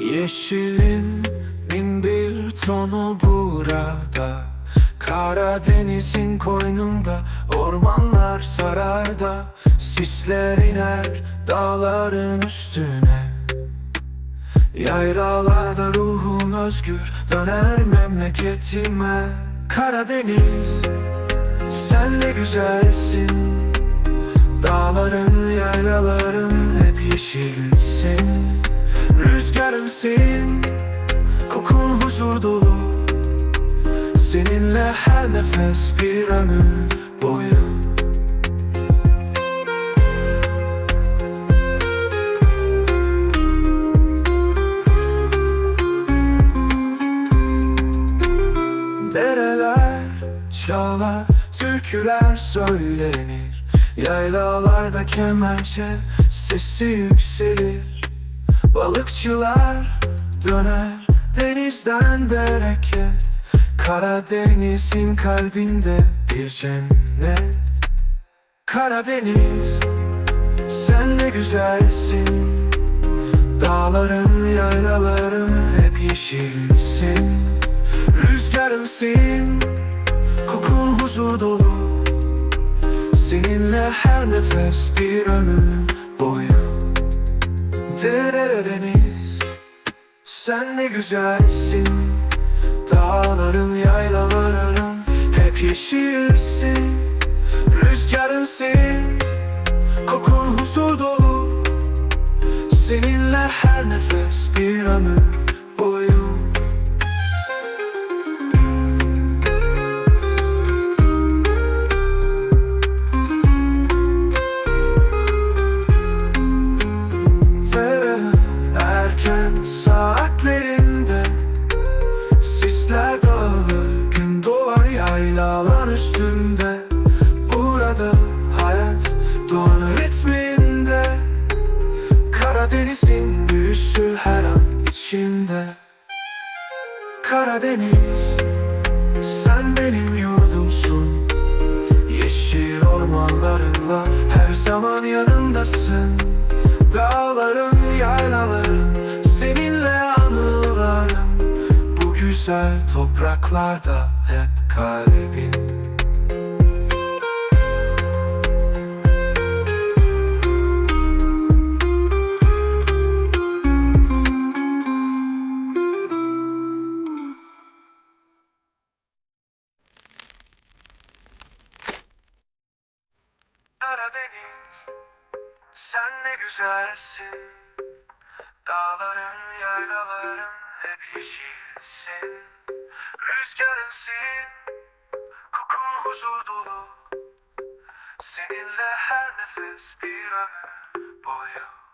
Yeşilin bin bir tonu burada. Karadeniz'in koynunda Ormanlar sararda. Sisler iner dağların üstüne. Yaylalarda ruhum özgür Döner memleketime. Karadeniz Sen ne güzelsin. Dağların, yaylaların hep yeşilsin Rüzgarımsın, kokun huzur dolu. Seninle her nefes bir ömür boyu. Dereler çalar, türküler söylenir. Yaylalarda kemençe sesi yükselir Balıkçılar döner denizden bereket. Karadeniz'in kalbinde bir cennet. Karadeniz sen ne güzelsin. Dağların yaylaların hep yeşilsin. Rüzgarımsın kokun huzur dolu. Seninle her nefes bir ömür boyu Dere deniz Sen ne güzelsin. Dağların yaylaların Hep yeşilsin. Rüzgarınsın Kokun huzur dolu. Seninle her nefes bir ömür üstünde. Burada hayat doğanın ritminde. Karadeniz'in büyüsü her an içinde. Karadeniz sen benim yurdumsun. Yeşil ormanlarınla her zaman yanındasın. Dağların, yaylaların, seninle anılarım. Bu güzel topraklarda hep kalbin Karadeniz Sen ne güzelsin. Dağların, yaylaların hep yeşilsin. Rüzgarınsın Kokun huzur dolu. Seninle her nefes bir ömür boyu